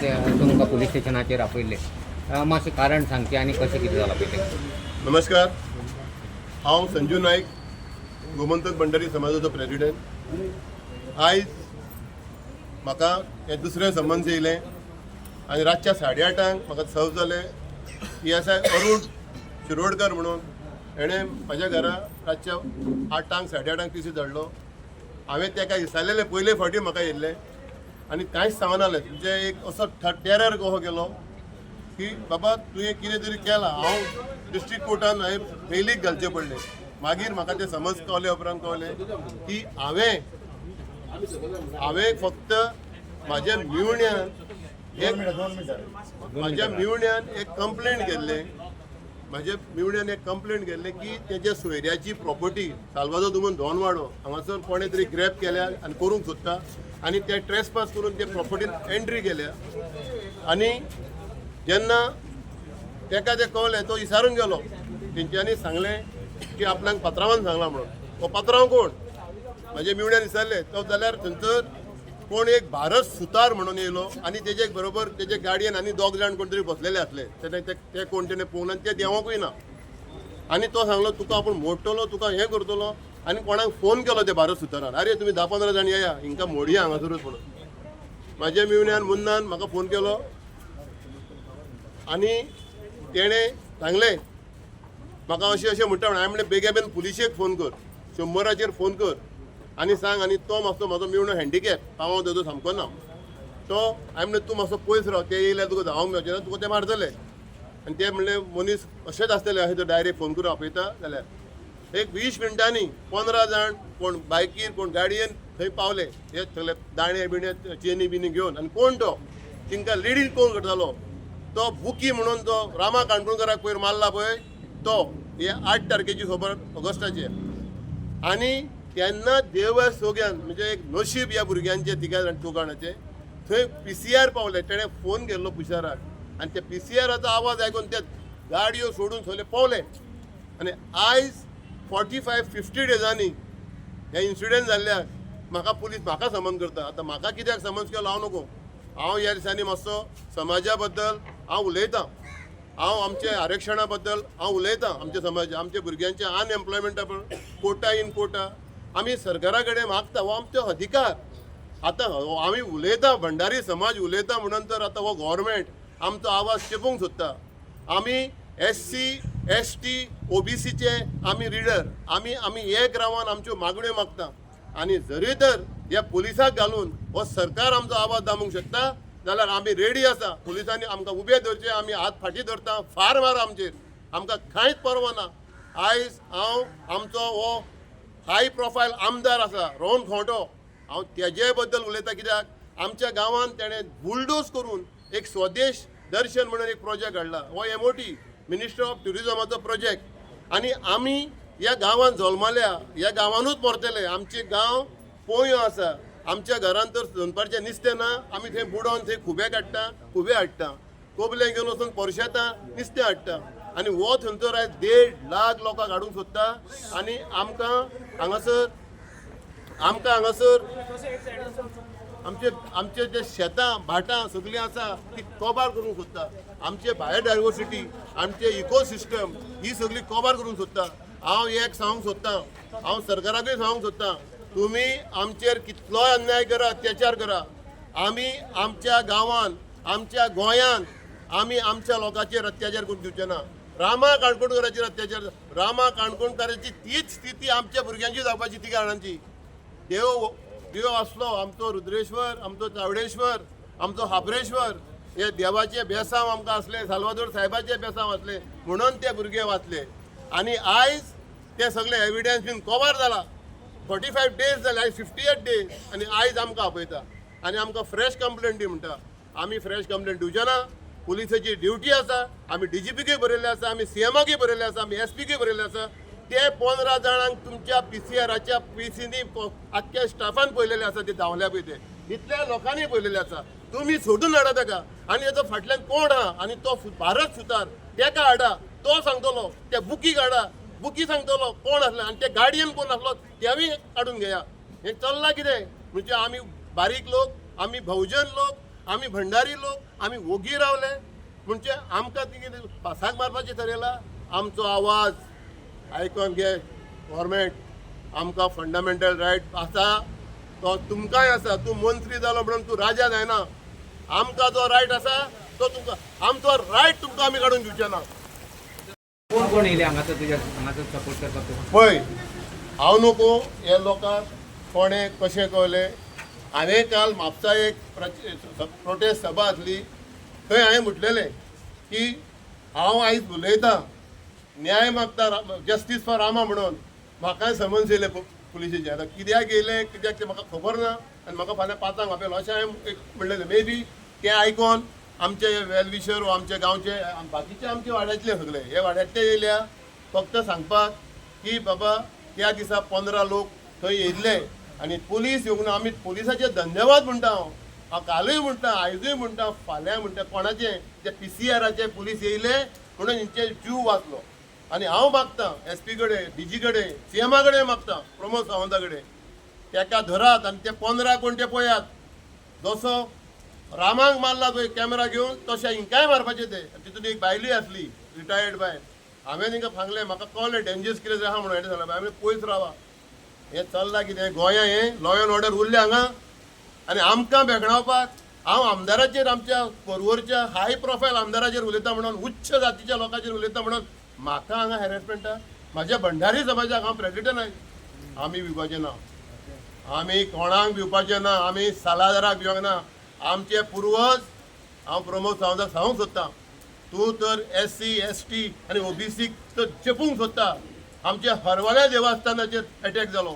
ते तुमकां पुलीस स्टेशनाचेर आपयले मातशें कारण सांगचे आनी कशें कितें जालां पळय तें नमस्कार. हांव संजू नायक गोमंतक भंडारी समाजाचो प्रेसिडेंट आयज म्हाका हे दुसरें संबंद येयलें. आनी रातच्या साडे आठांक म्हाका सर्व जालें एस आय अरुण शिरोडकर म्हणून हेणें म्हाज्या घरा रातच्या आठांक साडे आठांक तिसी धाडलो. हांवें ताका विचारलेलें पयले फावटी म्हाका येयल्लें. आनी कांयच सांगनासलें तुजें एक असो टेरर कहो गेलो की बाबा तुवें कितें तरी केलां. हांव डिस्ट्रिक्ट कोर्टान हांवें फेलीक घालचें पडलें. मागीर म्हाका तें समज कळ्ळें उपरांत कळ्ळें की हांवें हांवें फक्त म्हाज्या मिवण्यान एक म्हाज्या मिवण्यान एक कंप्लेंट केल्ले म्हाजे मिवण्यान एक कंप्लेंट केल्ले की तेज्या सोयऱ्याची प्रॉपर्टी सालवादो दुमन धोनवाडो हांगासर कोणें तरी ग्रॅप केल्या आनी करूंक सोदता. आनी ते ट्रेस पास करून ते प्रॉपर्टीन एंट्री केल्या आनी जेन्ना तेका तें कळलें तो इसारून गेलो. तेंच्यांनी सांगलें की आपणाक पात्रांवान सांगलां म्हणून. तो पात्रांव कोण? म्हाजे मिवण्यान विचारलें तो जाल्यार थंयसर कोण एक भारत सुतार म्हणून येयलो आनी तेजे बरोबर तेजे गाडयेन आनी दोग जाण कोण तरी बसलेले आसले तेणे ते कोण तेणे पळोवन आनी ते देवोंकूय ना. आनी तो सांगलो तुका आपूण मोडटलो तुका हें करतलो आनी कोणाक फोन केलो ते भारत सुतारान. आरे तुमी धा पंदरा जाण येया हिंकां मोडया हांगासरूच म्हणून. म्हाज्या मिवण्यान मुन्नान म्हाका फोन केलो. आनी तेणें सांगलें म्हाका अशें अशें म्हणटा म्हणून हांवें म्हणलें बेगा बेन पुलिशेक फोन कर. शंबराचेर फोन कर. आनी सांग आनी तो मातसो म्हाजो मिवणो हँडिकॅप पावो तेजो सामको ना. तो हांवें म्हणलें तूं मातसो पयस राव ते येयल्यार तुका धांवंक मेळचें ना. तुका ते मारतले. आनी ते म्हणलें मनीस अशेंच आसतले अशें तो डायरेक्ट फोन करून आपयता. जाल्यार एक वीस मिनटांनी पंदरा जाण कोण बायकीर कोण गाडयेन थंय पावले. हे सगळे दाणे बिणे चेनी बिनी घेवन आनी कोण तो? तिंका लेडीज कोण करतालो? तो बुकी म्हणून तो रामा काणकोणकराक पयर मारला पळय. तो हे आठ तारखेची खबर ऑगस्टाची आनी तेन्ना देव सोग्यान म्हणजे एक नशीब ह्या भुरग्यांचे तिघा जाण थंय पी सी आर पावले तेणें फोन केल्लो पुशाराक. आनी त्या पी सी आराचो आवाज आयकून ते गाडयो सोडून सगळे पावले. आनी आयज फॉर्टी फायव फिफ्टी डेजांनी हे इन्सिडेंट जाल्ल्याक म्हाका पुलीस म्हाका समन करता. आतां म्हाका कित्याक समन्स केलो हांव नको. हांव ह्या दिसांनी मातसो समाजा बद्दल हांव उलयतां. हांव आमच्या आरक्षणा बद्दल हांव उलयतां. आमच्या समाजा आमच्या भुरग्यांच्या अनएम्प्लॉयमेंटा कोटा इन कोटा. आमी सरकारा कडेन मागता हो आमचो अधिकार. आतां हो आमी उलयता भंडारी समाज उलयता म्हणून तर आतां हो गोवोरमेंट आमचो आवाज चेपूंक सोदता आमी S C S T O B सीचे आमी रिडर आमी आमी एक रावान आमच्यो मागण्यो मागता. आनी जरी तर ह्या पुलिसाक घालून हो सरकार आमचो आवाज दामूंक शकता जाल्यार आमी रेडी आसा पुलिसांनी आमकां उबे धरचे आमी हात फाटी धरता फार मार आमचेर. आमकां कांयच परवा ना आयज हांव आमचो हो हाय प्रोफायल आमदार आसा रोहन खोंटो हांव तेजे बद्दल उलयता कित्याक? आमच्या गांवांत तेणें बुलडोज करून एक स्वदेश दर्शन म्हणून एक प्रोजेक्ट हाडला हो M O T minister of ट्युरिजमाचो project आनी आमी ह्या गांवांत जल्मल्या ह्या गांवांनूच मरतले आमचे गांव पोयो आसा. आमच्या घरांत तर दनपारचें नुस्तें ना आमी थंय बुडोवन थंय खुबे काडटा खुबे हाडटा. कोबले घेवन वचून परशेतां नुस्तें हाडटा. आनी हो थंयसर आयज देड लाख लोकांक हाडूंक सोदता आनी आमकां हांगासर आमकां हांगासर आमचे आमचे जे शेतां भाटां सगळीं आसा ती कोबार करूंक सोदता आमचे बायोडायवर्सिटी आमचे इकोसिस्टम ही सगळी कोबार करूंक सोदता हांव एक सांगूंक सोदतां. हांव सरकाराकूय सांगूंक सोदतां. तुमी आमचेर कितलोय अन्याय करा अत्याचार करा. आमी आमच्या गांवांत आमच्या गोंयांत आमी आमच्या लोकांचेर अत्याचार करून दिवचे ना रामा काणकोणकराचेर अत्याचार रामा काणकोणकाराची तीच स्थिती आमच्या भुरग्यांची जावपाची ती कारणांची. देव देव आसलो आमचो रुद्रेश्वर आमचो चावडेश्वर आमचो हाबरेश्वर हे देवाचे बेसांव आमकां असले सालवादोर साहेबाचे बेसांव असले म्हणून ते भुरगे वाचले. आनी आयज ते सगळे एविडन्स बीन कवर जाला. फोर्टी फायव डेज जाले आयज फिफ्टी एट डेज आनी आयज आमकां आपयता. आनी आमकां फ्रेश कंप्लेंट दी म्हणटा. आमी फ्रेश कंप्लेंट दिवचे ना पुलिसाची ड्युटी आसा आमी डी जी पीकय बरयल्ले आसा आमी सी एमाकूय बरयल्ले आसा आमी एस पीकय बरयल्ले आसा ते पंदरा जाणांक तुमच्या पी सी आराच्या पी सीनी स्टाफान पळयलेले आसा ते धांवल्या पळय ते इतल्या लोकांनी पळयलेले आसा तुमी सोडून हाडा ताका आनी हेजो फाटल्यान कोण आहा आनी तो भारत सुतार. तेका हाडा तो सांगतलो त्या बुकीक हाडा बुकी सांगतलो कोण आसलो आनी ते गाडयेन कोण आसलो तेवूय काडून घेया हे चल्लां कितें? म्हणजे आमी बारीक लोक आमी बहुजन लोक आमी भंडारी लोक आमी ओगी रावले. म्हणजे आमकां ती कितें पासाक मारपाचें ठरयलां आमचो आवाज आयकोन घे गव्हर्मेंट आमकां फंडामेंटल रायट आसा. तो तुमकांय आसा तूं मंत्री जालो म्हणून तूं राजा जायना आमकां जो रायट आसा तो तुमकां आमचो रायट तुमकां आमी काडून दिवचे ना. कोण कोण येयले हांगासर तुज्या हांगासर सपोर्ट करपाक? पळय हांव नको हे लोकांक कोणे कशें कळले हांवें काल म्हापसा एक प्रोटेस्ट सभा आसली थंय हांवें म्हटलेलें की हांव आयज उलयतां. न्याय मागता जस्टीस फॉर रामा म्हणून. म्हाकाय समन्स येयले पुलिशेचे. आतां कित्याक येयले कित्याक ते म्हाका खबर ना आनी म्हाका फाल्यां पांचांक वापेलो. अशें हांवें एक म्हणलेलें. मे बी तें आयकोन आमचे वेलविशर वा आमचे गांवचे बाकीचे आमचे वाड्यातले सगळे हे वाड्यातले येयल्या फक्त सांगपाक की बाबा त्या दिसा पंदरा लोक थंय येयल्ले. आनी पुलीस येवंक ना आमी पुलिसाचे धन्यवाद म्हणटा हांव हांव कालूय म्हणटा आयजूय म्हणटा फाल्यां म्हणटा कोणाचे? जे पी सी आराचे पुलीस येयले म्हणून हेंचे जीव वाचलो. आनी हांव मागतां एस पी कडेन डी जी कडेन सी एमा कडेन मागतां प्रमोद सावंता कडेन तेका धरात आनी ते पंदरा कोण ते पळयात जसो रामांक मारला पळय कॅमेरा घेवन तशें हिंकाय मारपाचें ते. तितून एक बायलूय आसली रिटायर्ड बायल हांवें तिंका सांगलें म्हाका कळ्ळें डेंजरस कितें आहा म्हणून हांवें सांगलें आमी पयस रावा. हें चल्लां कितें गोंया हें लॉ ऑर्डर उरलें हांगा. आनी आमकां भेगणावपाक हांव आमदाराचेर आमच्या परवरच्या हाय प्रोफायल आमदाराचेर उलयता म्हणून उच्च जातीच्या लोकांचेर उलयता म्हणून म्हाका हांगा हॅरेसमेंटा म्हाज्या भंडारी समाजाक हांव प्रेसिडेंट आय आमी विभाचे ना आमी कोणाक भिवपाचे ना आमी सालादाराक भिवंक ना. आमचे पुर्वज हांव प्रमोद सावंताक सांगूंक सोदतां. तूं तर एस सी एस टी आनी ओबीसीक तर चेपूंक सोदता. आमच्या हरवल्या देवस्थानाचेर अटॅक जालो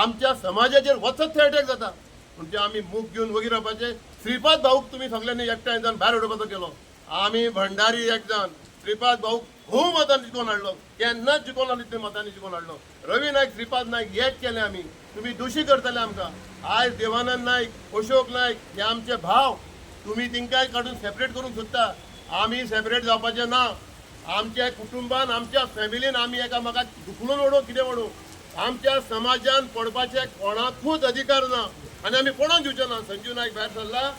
आमच्या समाजाचेर वचत थंय अटॅक जाता म्हणजे आमी मूग घेवन वगैरे रावपाचे श्रीपाद भाऊक तुमी सगळ्यांनी एकठांय जावन भायर उडोवपाचो केलो आमी भंडारी एक जावन श्रीपाद भाऊक खूब मतांनी जिखोन हाडलो केन्नाच जिखोन हाडलो इतल्या मतांनी जिखोन हाडलो रवी नायक श्रीपाद नायक एक केले आमी तुमी दोशी करतले आमकां. आयज देवानंद नायक अशोक नायक हे आमचे भाव. तुमी तिंकाय काडून सेपरेट करूंक सोदता आमी सेपरेट जावपाचे ना. आमच्या कुटुंबान आमच्या फॅमिलीन आमी एकामेकाक दुखलून ओडू कितें ओडू आमच्या समाजान पडपाचे कोणाकूच अधिकार ना. आनी आमी कोणाक दिवचे ना? संजीव नायक भायर सरला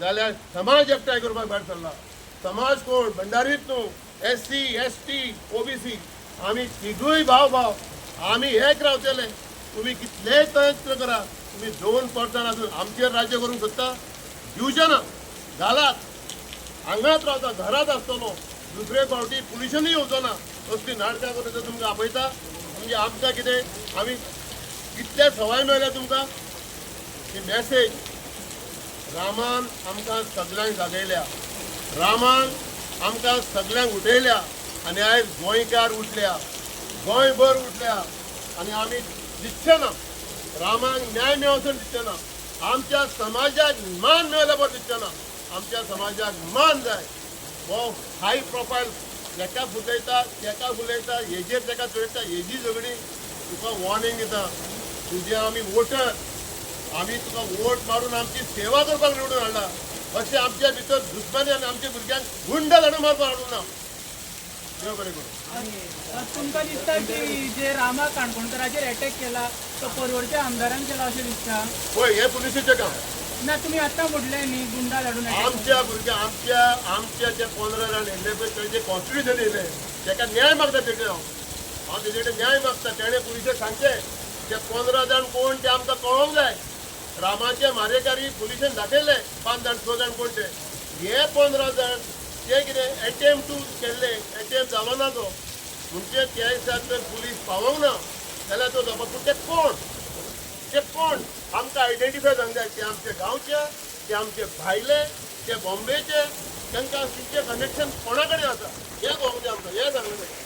जाल्यार समाज एकठांय करपाक भायर सरला. समाज कोण? भंडारीत न्हू. S C S T OBC. आमी तिगूय भाव भाव आमी एक रावतले. तुमी कितलेय प्रयत्न करा. तुमी दोन पर्सन आसून आमचेर राज्य करूंक सोदता. दिवचे ना. घालात हांगाच रावता. घरात आसतलो. दुसरे फावटी पुलिशनूय येवचो ना असली नाटकां करून जर तुमकां आपयता. म्हणजे आमकां कितें? आमी कितले सवाय मेळ्ळ्या तुमकां. ही मॅसेज रामान आमकां सगळ्यांक जागयल्या रामान आमकां सगळ्यांक उठयल्या आनी आयज गोंयकार उठल्या. गोंयभर उठल्या. आनी आमी दिसचे ना. रामाक न्याय मेळचो दिसचे ना. आमच्या समाजाक मान मेळल्या बरें दिसचे ना. आमच्या समाजाक मान जाय. हो हाय प्रोफायल हेका फुटयता तेका फुलयता हेजेर तेका चडयता हेजी झगडी तुका वॉर्निंग दिता. तुजे आमी वोटर आमी तुका वोट मारून आमची सेवा करपाक निवडून हाडला. अशें आमच्या भितर दुश्मनी आनी आमच्या भुरग्यांक गुंड झाडू मारपाक हाडूंक ना. देव बरें करूं. तुमकां दिसता की जे रामा काणकोणकराचेर अटॅक केला तो परवडच्या आमदारान केला अशें दिसता. पळय हे पुलिशेचें काम. ना तुमी आतां म्हटलंय न्ही गुंडा धाडून आमच्या भुरग्या आमच्या आमच्या जे पंदरा जाण येयले पळय थंय जे कॉन्स्टिट्युशन येयले तेका न्याय मागता तेजे हांव हांव तेजे कडेन न्याय मागता तेणें पुलिशेक सांगचें ते पंदरा जाण कोण ते आमकां कळोंक जाय. रामाचे मारेकारी पुलिशेन दाखयले पांच जाण स जाण कोण ते? हे पंदरा जाण ते कितें एटेम्प टू केल्ले एटेम्प जालो ना तो. म्हणजे त्या दिसा जर पुलीस पावोंक ना जाल्यार तो जावपा पूण ते कोण? ते कोण? आमकां आयडेंटिफाय जावंक जाय ते आमचे गांवचे ते आमचे भायले ते बॉम्बेचे तांकां तुमचे कनेक्शन कोणा कडेन आसा हें कळोंक जाय आमकां हे सांगलें